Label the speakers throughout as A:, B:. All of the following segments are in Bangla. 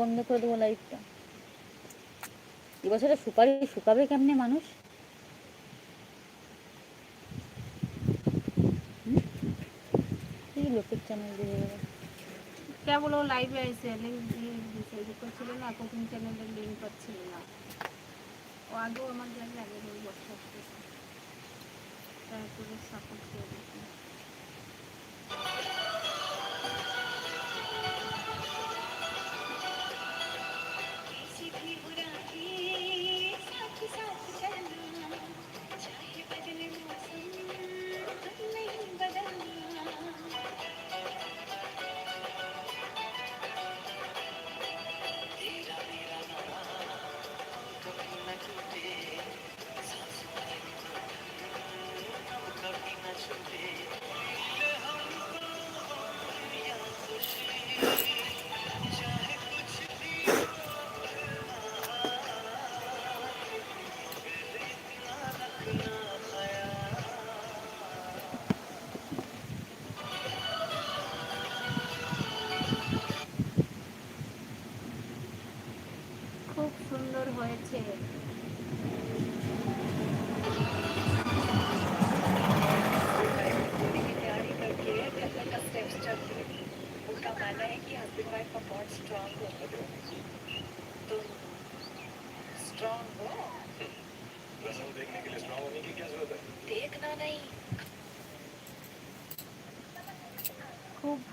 A: বন্ধ করে দেবো লাইটটা এবছরে সুপারি শুকাবে কেমনে মানুষ? লোকের চ্যানেল দিয়ে।
B: কেবল ও লাইভে আইসে লিঙ্ক করছিল না কুকিং চ্যানেলের লিঙ্ক পাচ্ছিল না। ও আগেও আমার জায়গায় আগে ওই বসে তারপরে সাপোর্ট করে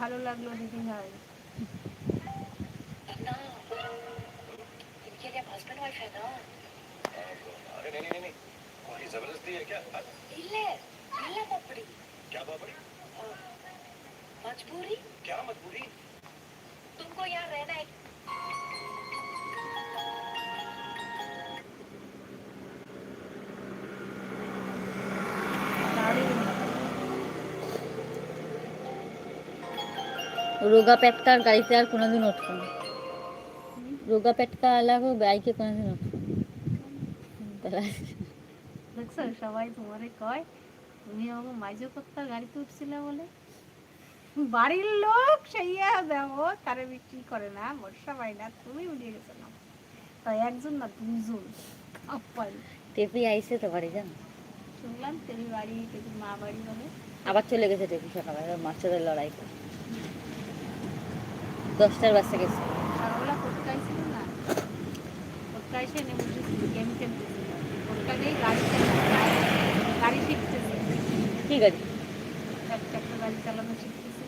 B: ভালো লাগলো দিদি ভাই
C: ना इनके लिए हस्बैंड वाइफ है ना
D: अरे नहीं नहीं नहीं कोई जबरदस्ती है क्या
C: इल्ले इल्ले पपड़ी
D: क्या बाबरी
C: मजबूरी
D: क्या मजबूरी
C: तुमको यहाँ रहना है
A: রোগা পেটকার গাড়িতে আর কোনোদিন উঠবো না। রোগা পেটকা আলাগো বাইকে কোনোদিন উঠবো।
B: দেখছ সবাই তোমারে কয় তুমি আমাকে মাইজো করতে গাড়িতে উঠছিলে বলে। বাড়ির লোক সেইয়া দেখো তারে বিক্রি করে না বর্ষা পাই না তুমি উঠে গেছো না। তাই একজন না দুজন
A: টেপি আইসে তো বাড়ি জানো?
B: শুনলাম তেরি বাড়ি তেরি মা বাড়ি বলে।
A: আবার চলে গেছে টেপি সকালে মাছের লড়াই করে দশটার বাসে গেছে
B: আর ওগুলা কোটকাইছিল না কোটকাইছে এনে বসেছিল গেম খেলতেছিল কোটকাকেই গাড়ি চালানো গাড়ি শিখতেছে।
A: ঠিক আছে
B: গাড়ি চালানো শিখতেছে।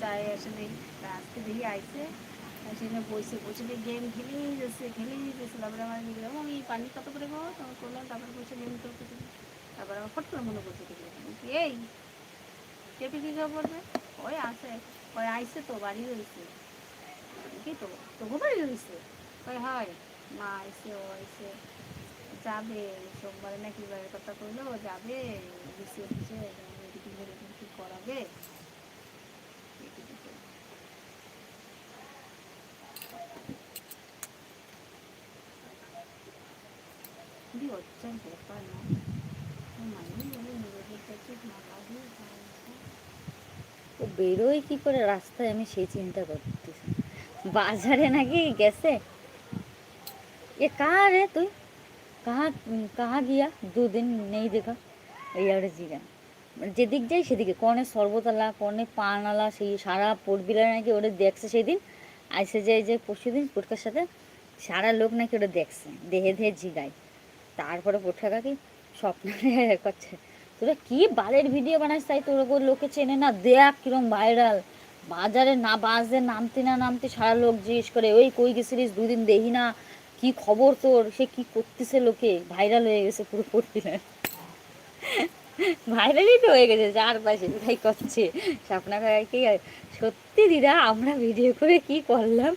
B: চায় তা আজকে দেখি আইসে সেখানে বসে বসে গেম খেলেই যাচ্ছে খেলেই যাচ্ছে। তারপরে আমার দেখলাম আমি পানি কত করে তখন করলাম তারপরে বসে গেম খেলতে তারপরে আমার ফট করে মনে করছে দেখলাম। এই চেপে কি খবর পড়বে ওই আসে ওই আইসে তো বাড়ি হয়েছে কি তো? তবু বাড়ি হয়েছে ওই হয়। মা আইসে ও আইসে। যাবে সোমবারে নাকি বারের কথা কইলো ও যাবে বিসি অফিসে এদিকে এরকম কি করাবে? অচ্চার ব্যাপার না মানুষ বলে নিজেদের কাছে না লাগে
A: ও বেরোয় কি করে? রাস্তায় আমি সেই চিন্তা করতেছি। বাজারে নাকি গেছে? এ কাহা রে তুই? কাহা কাহা গিয়া? দুদিন নেই দেখা। আরে জিগা মানে যেদিক যাই সেদিকে। কনে সর্বতলা, কনে পানালা, সেই সারা পড়বিলা নাকি ওটা দেখছে সেদিন। আইসে যায় যে পরশু দিন পুটকার সাথে। সারা লোক নাকি ওটা দেখছে। দেহে দেহে জিগায়। তারপরে পুটকা কাকি স্বপ্ন করছে। তোরা কি বালের ভিডিও বানাস তাই তোর ওপর লোকে চেনে না? দেখ কিরম ভাইরাল বাজারে না বাসে নামতে না নামতে সারা লোক জিজ্ঞেস করে, ওই কই গেছিলিস? দুদিন দেখি না। কি খবর তোর? সে কি করতেছে লোকে? ভাইরাল হয়ে গেছে পুরো পড়বিলেন ভাইরালই তো হয়ে গেছে চারপাশে তাই করছে। স্বপ্না কাকাকে সত্যি দিদা, আমরা ভিডিও করে কি করলাম?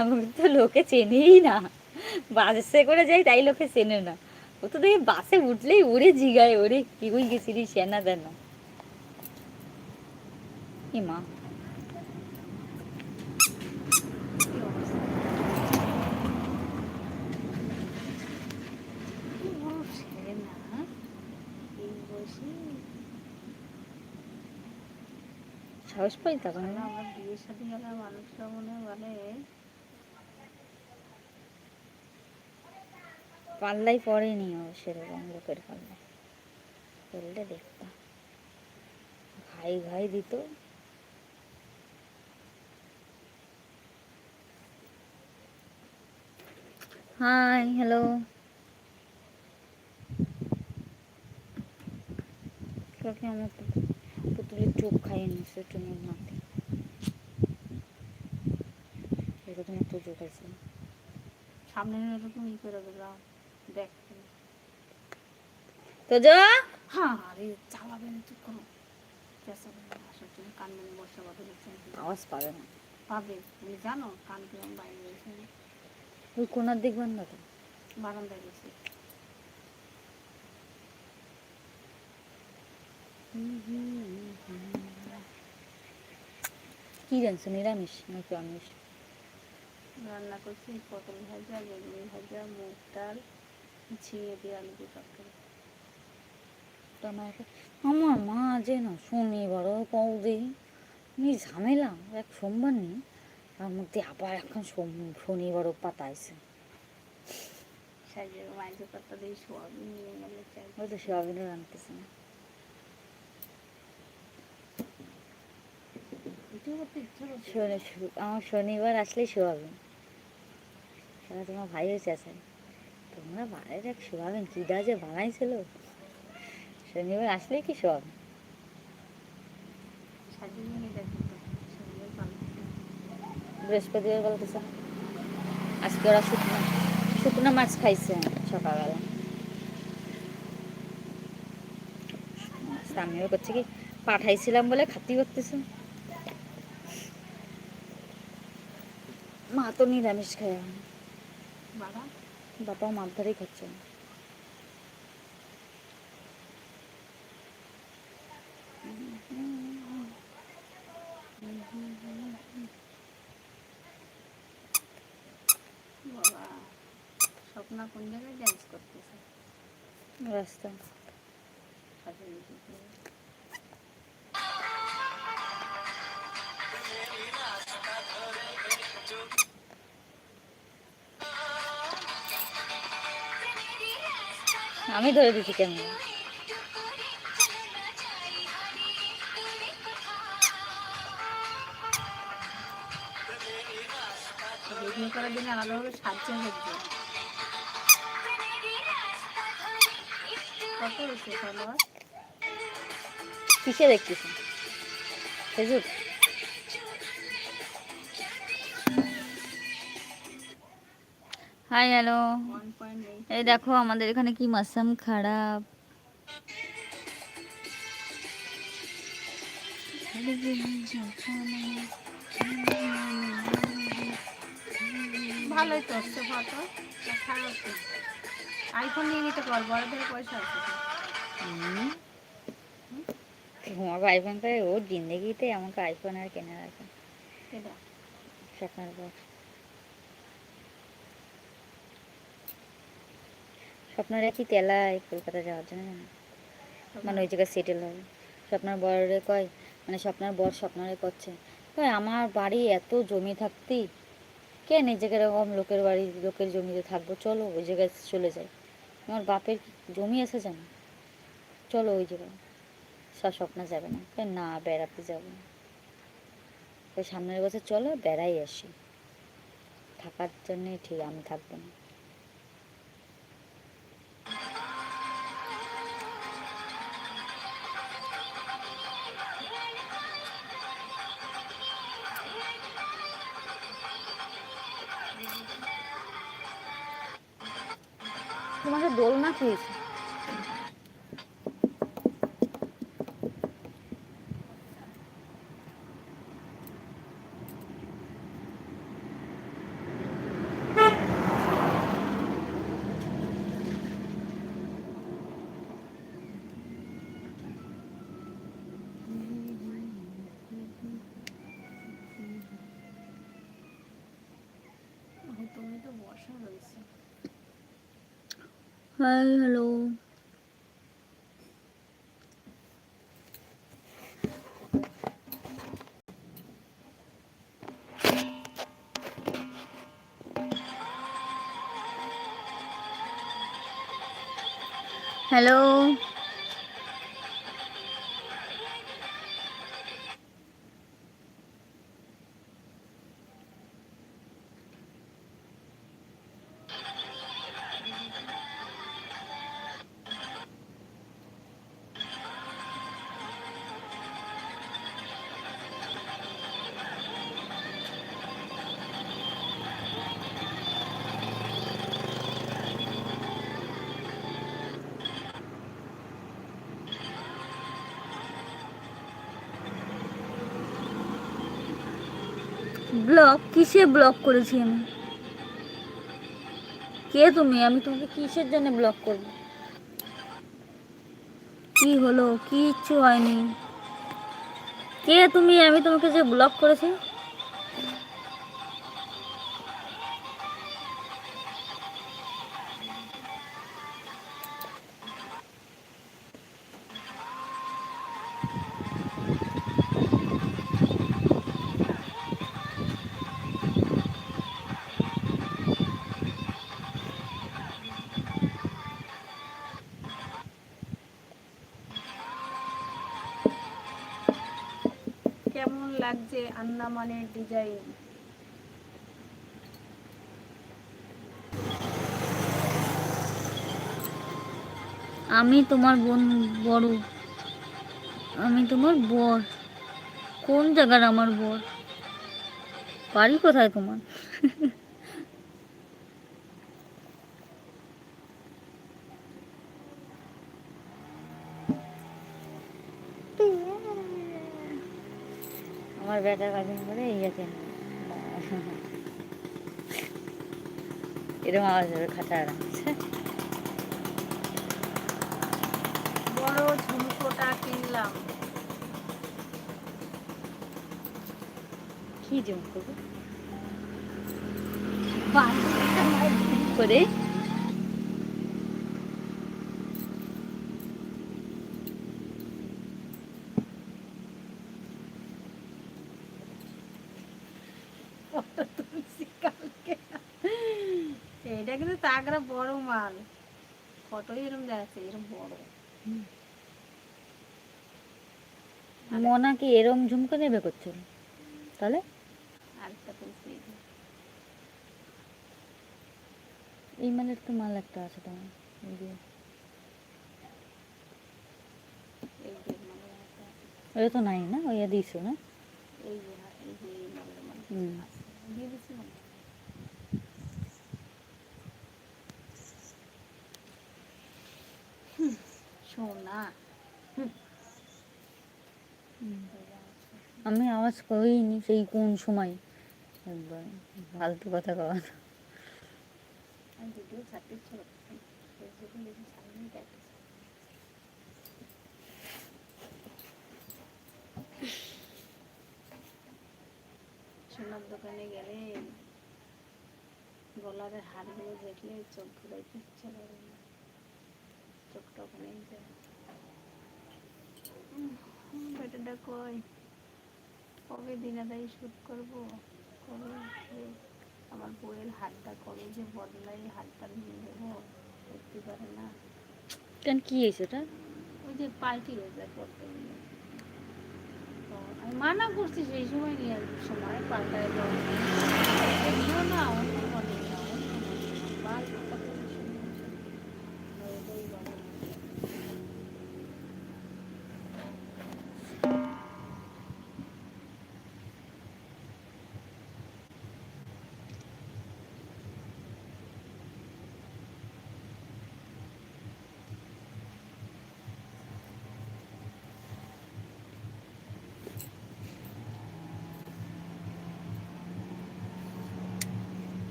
A: আমাকে তো লোকে চেনেই না। বাসে করে যাই, তাই লোকে চেনে না। ও তো দেখি বাসে উঠলেই উড়ে জিগায় ওরে কি কই গেছিলি সেনা দেন। মা।
B: না
A: সাহস পাই তখন
B: আমার বিয়ের সাথে গেলে মানুষরা মনে হয় বলে
A: পাল্লাই পড়েনি ও সেরকম লোকের পাল্লায়। পড়লে দেখতাম। ঘাই ঘাই দিত। হাই হ্যালো কাকে আমার পুতুল- পুতুলের চোখ খাইয়ে নিচ্ছে টুনির নাতি এরকম একটা চোখ আছে
B: সামনে এরকম ই করে দিলাম
A: তো যা
B: হ্যাঁ আরে চালাবে না চুপ করো চেঁচাবে না আসার জন্য কান বর্ষা বাদল
A: আওয়াজ পাবে না।
B: পাবে তুমি জানো কান কিরম বাইরে রয়েছে।
A: ওই কোনার দিক বন্ধ তো
B: বারান্দায় গেছে
A: কি জানছো নিরামিষ নাকি আমিষ
B: রান্না করছি পটল ভাজা বেগুনি ভাজা মুগ ডাল। ঝিঙে দিয়ে আলু দিয়ে তরকারি
A: তো আমার মা যে না শনিবার কৌদি নি ঝামেলা এক সোমবার নেই। তার মধ্যে আবার এখন শনিবারও পাতাইছে
B: পাতা
A: ওই তো সোয়াবিনও রাখতেছে না। শনি শু- আমার শনিবার আসলেই সোয়াবিন। তোমার ভাই হয়েছে আছে তোমরা বাইরের এক সোয়াবিন কিডা যে বানাইছিল। শনিবার আসলেই কি সোয়াবিন
B: ভালো
A: বৃহস্পতিবার বলতেছে আজকে ওরা শুকনো শুকনো মাছ খাইছে সকালবেলা। আমিও করছে কি পাঠাইছিলাম বলে খাতি করতেছে। মা তো নিরামিষ খায়।
B: বাবা?
A: বাবা মাছ ধরেই খাচ্ছে।
B: বাবা স্বপ্না কোন জায়গায় ডান্স করতেছে?
A: রাস্তা। আমি ধরে দিচ্ছি কেমন
B: বেগুনি করার আলাদাভাবে কত হয়েছে
A: কিসে দেখতেছি ফেসবুক? হাই হ্যালো এই দেখো আমাদের এখানে কি মৌসুম খারাপ।
B: ভালোই তো হচ্ছে ফটো খারাপ আইফোন নিয়ে নিতে পারব বড়দের পয়সা আছে। তো।
A: ঘুমাবো আইফোন ওর জিন্দগিতে আমাকে আইফোন আর কেনার আছে স্বপ্নের স্বপ্নরা কি তেলায় কলকাতা যাওয়ার জন্য মানে ওই জায়গায় সেটেল হবে স্বপ্নার বরে কয় মানে স্বপ্নার বর স্বপ্নরে করছে। কয়, আমার বাড়ি এত জমি থাকতি, কে নিজেকে এরকম লোকের বাড়ি, লোকের জমিতে থাকব? চলো ওই জায়গায় চলে যাই। আমার বাপের জমি আছে জানো? চলো ওই জায়গায়। সব স্বপ্ন যাবে না। না, বেড়াতে যাব না। সামনের বছর চলো বেড়াই আসি। থাকার জন্যে ঠিক, আমি থাকব না। তোমাকে দোলনা খেয়েছি
B: তুমি তো বসা রয়েছে
A: হাই হ্যালো হ্যালো ব্লক? কিসে ব্লক করেছি আমি? কে তুমি? আমি তোমাকে কিসের জন্য ব্লক করব? কি হলো? কিচ্ছু হয়নি। কে তুমি? আমি তোমাকে যে ব্লক করেছি?
B: লাগছে আন্দামানের ডিজাইন।
A: আমি তোমার বোন বড়। আমি তোমার বর। কোন জায়গার আমার বর? বাড়ি কোথায় তোমার? আমার বেটার কাজিন করে এই আছে এরকম আওয়াজ হবে খাঁচা রাখছে
B: বড় ঝুমকোটা কিনলাম।
A: কি করব করে?
B: কিন্তু বড় মাল। ফটোই এরকম দেখাচ্ছে এরকম বড়।
A: মনা কি এরম ঝুমকো নেবে করছিল তাহলে?
B: আরেকটা এই
A: মালের তো মাল একটা আছে তোমার এই যে। ওই তো নাই না? ওই দিছো না?
B: এই যে এই যে এই মালের মাল
A: হুম।
B: দিয়ে দিছি মনে হয়। হুম, সোনা
A: আমি আওয়াজ করিনি সেই কোন সময়। একবার ফালতু কথা কওয়া
B: সোনার দোকানে গেলে গলার হারগুলো দেখলে চোখ ঘুরাইতে ইচ্ছে করে না চোখটা ওখানেই যায় উম, বেটাটা কই কবে দিনাদাই শুট করব কবে আমার বউয়ের হাতটা কবে যে বদলাই হাতটা নিয়ে দেবো করতে পারে না।
A: কেন কি হয়েছে ওটা?
B: ওই যে পাল্টি হয়ে যায় করতে মানা করছি সেই সময় নিয়ে আসব সময় পাল্টায় দেওয়া এগুলো না অন্য মনে না অন্য মনে না বাল কথা বলে শুনে শুনে ওইটাই বলে।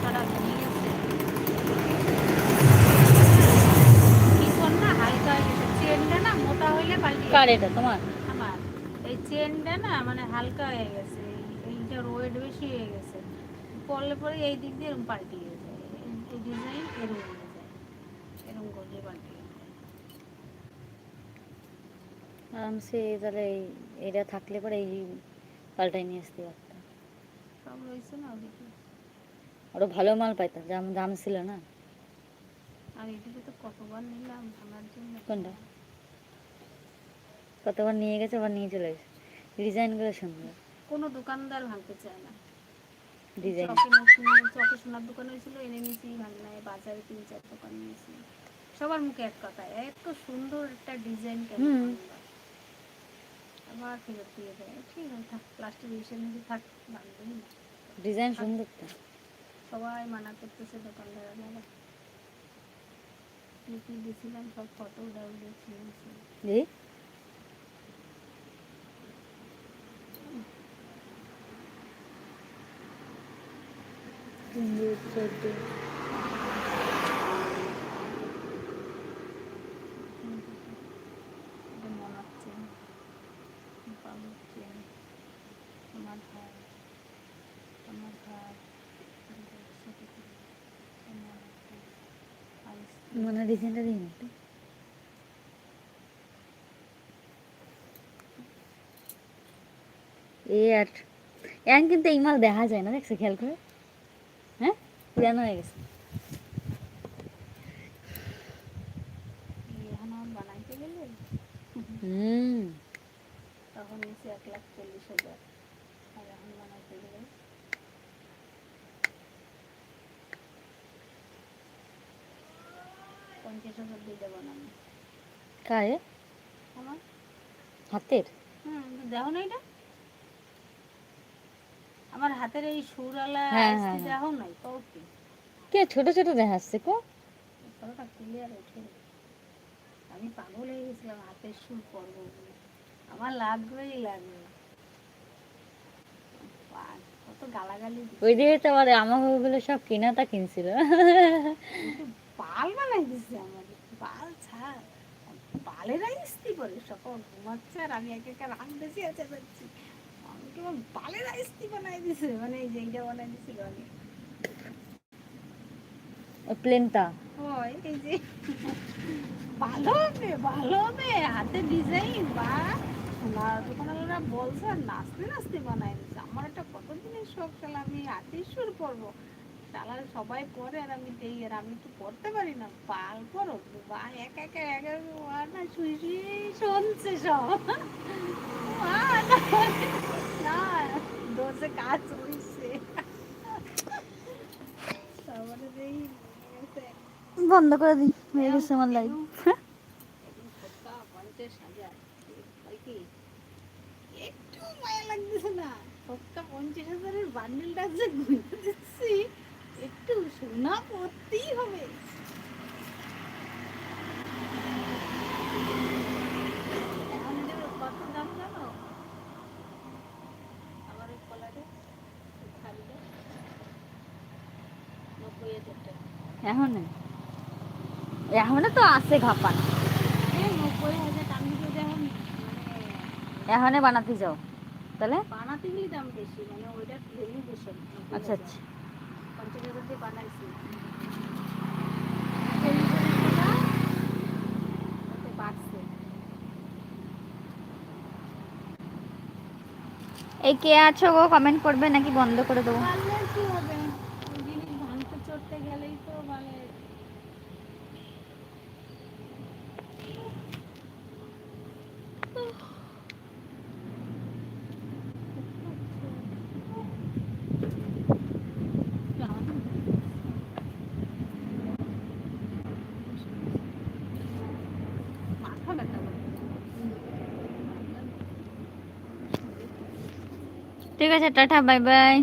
B: ভেঙে গেছে না হালকা হয়ে গেছে চেনটা না মোটা হইলে পাল্টে
A: কার এটা তোমার?
B: আমার এই চেনটা না মানে হালকা হয়ে গেছে এইটার ওয়েট বেশি হয়ে গেছে পরলে পরে এই দিক দিয়ে এরকম পাল্টিয়ে যায় এই ডিজাইন এরকম হয়ে যায় এরকম করলে পাল্টিয়ে
A: আরামসে তাহলে এটা থাকলে পরে এই পাল্টাই নিয়ে আসতে পারতাম।
B: সব রয়েছে না ওদিকে?
A: আরও ভালো মাল পাইতাম দাম দাম ছিল না।
B: আর তো কতবার নিলাম ভাঙার জন্য
A: কোনটা? কতবার নিয়ে গেছে আবার নিয়ে চলে গেছে। ডিজাইনগুলো সুন্দর।
B: কোনো দোকানদার ভাঙতে চায় না।
A: ডিজাইন
B: চকে সোনার দোকান হয়েছিল এনে নিয়েছি বাজারে তিন চার দোকান নিয়েছি। সবার মুখে এক কথা এত সুন্দর একটা ডিজাইন কেন আবার ফেরত দিয়ে দেয়। ঠিক আছে থাক প্লাস্টিক থাক
A: ডিজাইন সুন্দর তো।
B: সবাই মানা করতেছে দোকানদার আপনারা কি কি দিয়েছিলাম সব ফটো নিয়েছি
A: দেখি
B: এটা মনে হচ্ছে বাবুর চেন আমার ভাই আমার ভাই
A: মনে ডিজাইনটা দিই না একটু এ আর এখন কিন্তু এই মাল দেখা যায় না দেখছ খেয়াল করে হ্যাঁ পুরানো হয়ে গেছে হুম
B: তখন নিচে এক লাখ চল্লিশ হাজার আর এখন বানাইতে গেলে দেবো না। আমি
A: কারে?
B: আমার?
A: হাতের?
B: হুম দেখো না এটা। আমার হাতের এই সুরওয়ালা
A: হ্যাঁ, হ্যাঁ, হ্যাঁ।
B: দেখো নাই কও কে।
A: ছোট ছোট দেখাচ্ছে কো।
B: ফটোটা ক্লিয়ার ওঠে আমি পাগল হয়ে গেছিলাম হাতের সুর পরবো আমার লাগবেই লাগবে। কত গালাগালি।
A: ওই দিকে তো আবার আমার সব কিনাটা কিনছিল।
B: পাল বানাই দিছে আমার পাল ছাড়। পালেরাই ইস্তি করে সকাল ঘুমাচ্ছে আর আমি একে একে রাখতেছি আছে যাচ্ছি আমি কেমন পালেরা ইস্তি বানাই দিছে মানে এই যে এইটা বানাই দিছিল আমি।
A: প্লেনটা।
B: এই যে। ভালো হবে ভালো হবে হাতে ডিজাইন বা দোকানওয়ালারা বলছে নাচতে নাচতে বানাই দিচ্ছে আমার একটা কতদিনের শখ তাহলে আমি হাতে সুর পরবো। তাহলে সবাই পরে আর আমি দেই আর আমি তো পড়তে পারি না। পাল পরো বা এক এক এক না শুয়ে শুয়ে শুনছে সব। না দোষে কাজ এসে
A: বন্ধ করে দিই হয়ে গেছে আমার লাইফ
B: একটু মায়া লাগতেছে না। সবটা পঞ্চাশ হাজারের বান্ডেলটা যে ঘুরে দিচ্ছি। একটু সোনা করতেই হবে। কত দাম জানো? আমার ওই কলারে শাড়িটা নব্বই হাজার টাকা।
A: এখন? এখন তো আছে
B: নব্বই হাজার আমি যদি এখন মানে
A: এখন বানাতে যাও। তাহলে?
B: বানাতে গেলে দাম বেশি মানে বেশি।
A: আচ্ছা আচ্ছা।
B: দিয়ে বানাইছি।
A: এই কে আছো গো? কমেন্ট করবে নাকি বন্ধ করে দেবো?
B: কি হবে ওই জিনিস ভাঙতে চড়তে গেলেই তো মানে মাথা ব্যথা করে
A: ঠিক আছে টাটা বাই বাই